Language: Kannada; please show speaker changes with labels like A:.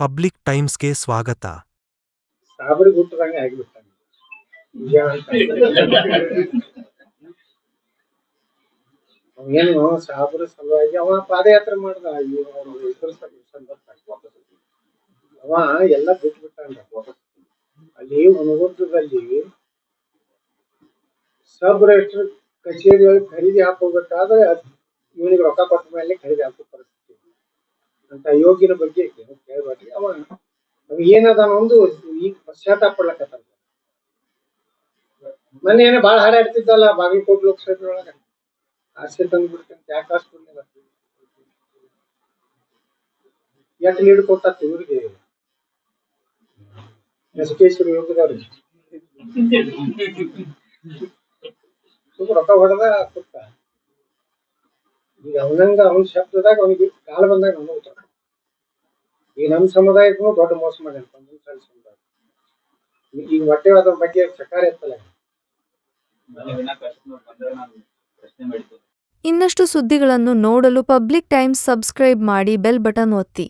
A: ಪಬ್ಲಿಕ್ ಟೈಮ್ಸ್ಗೆ ಸ್ವಾಗತ
B: ಸಾಬರಿಗೆ ಹುಟ್ಟದಂಗೆ ಆಗಿಬಿಟ್ಟಾನೆ ನಿಜ ಅಂತ. ಅವನೇನು ಸಾಬರ ಸಲುವಾಗಿ ಅವ ಪಾದಯಾತ್ರೆ ಮಾಡ್ದ ಅಯ್ಯೋ ಅವ್ರು ಇದ್ರ ಸಲ- ಸಂದರ್ಭದಾಗ ವಾಪಸ್ ಅವ ಎಲ್ಲ ಬಿಟ್ಬಿಟ್ಟಾನ ವಾಪಸ್ ಅಲ್ಲಿ ಒಣಗುಡ್ಡದಲ್ಲಿ ಸಬ್ ರಿಜಿಸ್ಟರ್ ಕಚೇರಿ ಒಳಗೆ ಖರೀದಿ ಹಾಕೋಬೇಕಾದ್ರೆ ಇವನಿಗೆ ರೊಕ್ಕ ಕೊಟ್ಟ ಮೇಲೆ ಖರೀದಿ ಹಾಕೋ ಪರಿಸ್ಥಿತಿ ಅಂತ ಯೋಗಿನ ಬಗ್ಗೆ ಕೇಳಬೇಡ್ರಿ ಅವ ಅವ ಏನದ ಒಂದು ಈಗ ಪಶ್ಚಾತ್ತಾಪ ಪಡ್ಲಕತ್ತ ಮೊನ್ನೆ ಏನೋ ಬಾಳ ಹಾಡಾಡ್ತಿದ್ದಲ್ಲ, ಬಾಗಲಕೋಟ್ ಲೋಕಸಭೆ ಒಳಗ ಆಸೆ ತಂದು ಬಿಡ್ತಂತ ಯಾಕೆ ಆಸೆ ಬರ್ತೀವಿ ಯಾಕೆ ಲೀಡ್ ಕೊಟ್ಟ ಇವ್ರಿಗೆ? ಎಸ್ಕೇಶ್ವರ ಯೋಗದವ್ರಿಗೆ ರೊಕ್ಕ ಹೊಡೆದ ಕೊಟ್ಟ. ಈಗ ಅವನಂಗ ಅವನ ಶಬ್ದದಾಗ ಅವನಿಗೆ ಕಾಲ ಬಂದಾಗ ಉತ್ತರ ಈಗ ನಮ್ಮ ಸಮುದಾಯಕ್ಕೂ ದೊಡ್ಡ ಮೋಸ ಮಾಡ್ಯಾನ ಪಂಚಮ ಸಾಲಿ ಸಮುದಾಯ. ಈಗ ಹೊಟ್ಟೆ ಅದ್ರ ಬಗ್ಗೆ ಚಕಾರ ಎತ್ತಲ್ಲ.
C: ಇನ್ನಷ್ಟು ಸುದ್ದಿಗಳನ್ನು ನೋಡಲು ಪಬ್ಲಿಕ್ ಟೈಮ್ಸ್ ಸಬ್ಸ್ಕ್ರೈಬ್ ಮಾಡಿ ಬೆಲ್ ಬಟನ್ ಒತ್ತಿ.